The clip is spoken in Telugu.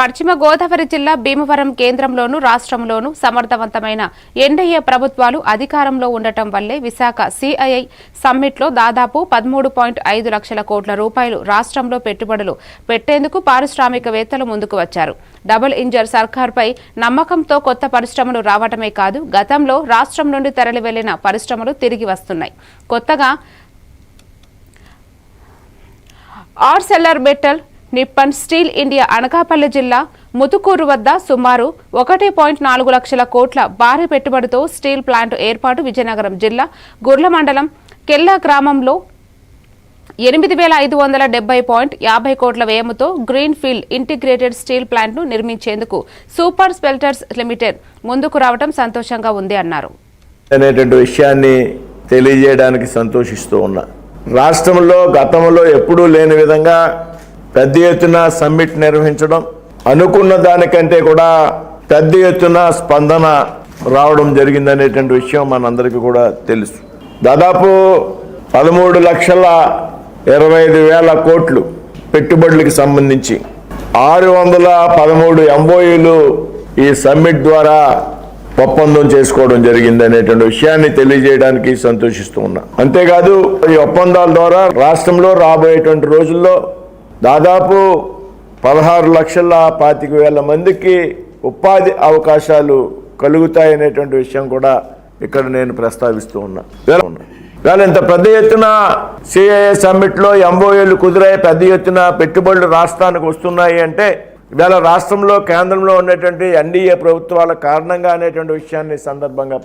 పశ్చిమ గోదావరి జిల్లా భీమవరం కేంద్రంలోను రాష్ట్రంలోనూ సమర్థవంతమైన ఎన్డీఏ ప్రభుత్వాలు అధికారంలో ఉండటం వల్లే విశాఖ సిఐఐ సమ్మిట్లో దాదాపు పదమూడు పాయింట్ ఐదు లక్షల కోట్ల రూపాయలు రాష్ట్రంలో పెట్టుబడులు పెట్టేందుకు పారిశ్రామికవేత్తలు ముందుకు వచ్చారు. డబుల్ ఇంజర్ సర్కార్పై నమ్మకంతో కొత్త పరిశ్రమలు రావటమే కాదు గతంలో రాష్ట్రం నుండి తరలి వెళ్ళిన పరిశ్రమలు తిరిగి వస్తున్నాయి. కొత్తగా Arcelor Mittal Nippon steel India Anakapalli జిల్లా ముతుకూరు వద్ద సుమారు ఒకటి పాయింట్ నాలుగు లక్షల కోట్ల భారీ పెట్టుబడితో స్టీల్ ప్లాంట్ ఏర్పాటు విజయనగరం జిల్లా గుర్ల మండలం కెల్లా గ్రామంలో ఎనిమిది వేల ఐదు వందల డెబ్బై పాయింట్ యాభై కోట్ల వ్యయముతో గ్రీన్ ఫీల్డ్ ఇంటిగ్రేటెడ్ స్టీల్ ప్లాంట్ను నిర్మించేందుకు సూపర్ స్పెల్టర్స్ లిమిటెడ్ ముందుకు రావడం సంతోషంగా ఉంది అన్నారు. అనేటువంటి విషయాన్ని తెలియజేయడానికి సంతోషిస్తూ ఉన్నా. రాష్ట్రంలో గతంలో ఎప్పుడూ లేని విధంగా పెద్ద ఎత్తున సమ్మిట్ నిర్వహించడం అనుకున్న దానికంటే కూడా పెద్ద ఎత్తున స్పందన రావడం జరిగిందనేటువంటి విషయం మనందరికీ కూడా తెలుసు. దాదాపు పదమూడు లక్షల ఇరవై ఐదు వేల కోట్లు పెట్టుబడులకు సంబంధించి ఆరు వందల పదమూడు ఎంఓయూలు ఈ సమ్మిట్ ద్వారా ఒప్పందం చేసుకోవడం జరిగింది అనేటువంటి విషయాన్ని తెలియజేయడానికి సంతోషిస్తూ ఉన్నా. అంతేకాదు ఈ ఒప్పందాల ద్వారా రాష్ట్రంలో రాబోయేటువంటి రోజుల్లో దాదాపు పదహారు లక్షల పాతిక వేల మందికి ఉపాధి అవకాశాలు కలుగుతాయనేటువంటి విషయం కూడా ఇక్కడ నేను ప్రస్తావిస్తూ ఉన్నా. వేళ ఇంత పెద్ద ఎత్తున సిఐఏ సమ్మిట్లో ఎంఓఏలు కుదిరాయి పెద్ద ఎత్తున పెట్టుబడులు రాష్ట్రానికి వస్తున్నాయి అంటే ఇవాళ రాష్ట్రంలో కేంద్రంలో ఉన్నటువంటి ఎన్డీఏ ప్రభుత్వాల కారణంగా అనేటువంటి విషయాన్ని సందర్భంగా